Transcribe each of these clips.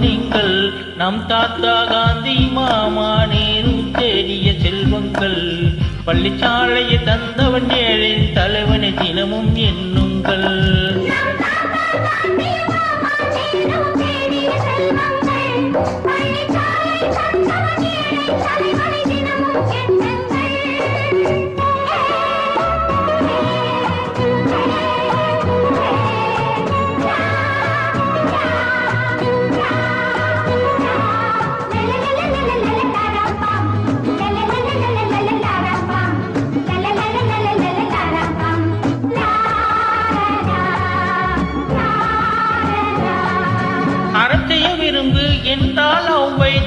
நீங்கள் நம் தாத்தா காந்தி மாமா நேரு தேடிய செல்வங்கள். பள்ளிச்சாலையை தந்தவன் ஏழின் தலைவனை தினமும் எண்ணுங்கள்.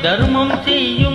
தர்மம் செய்யும்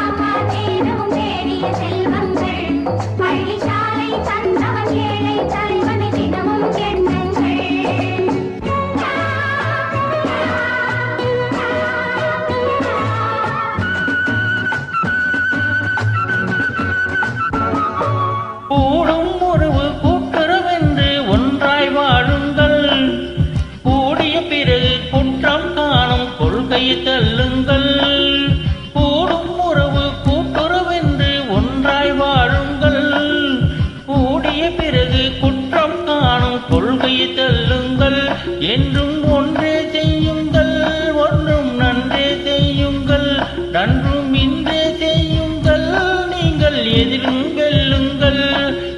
நன்றும் இன்றே செய்யுங்கள் நீங்கள் எதிலும் வெல்லுங்கள்.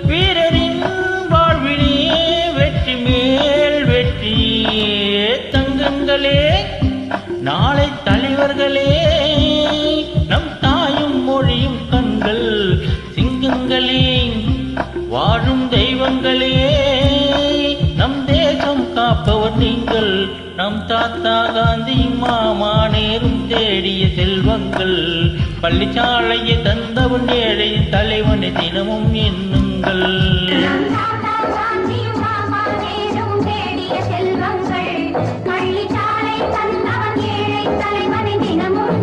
வீரரின் வாழ்விலே வெற்றி மேல் வெற்றி தங்கங்களே நாளை தலைவர்களே நம் தாயும் மொழியும் கண்கள் சிங்கங்களே வாழும் தெய்வங்களே நம் தேசம் காப்பவர் நீங்கள். நம் தாத்தா காந்தி மாமா தேடிய செல்வங்கள் பள்ளிச்சாலையை தந்தவன் ஏழையின் தலைவனை தினமும் எண்ணுங்கள். செல்வங்கள் பள்ளிச்சாலை தந்தவன் ஏழை தலைவனை தினமும்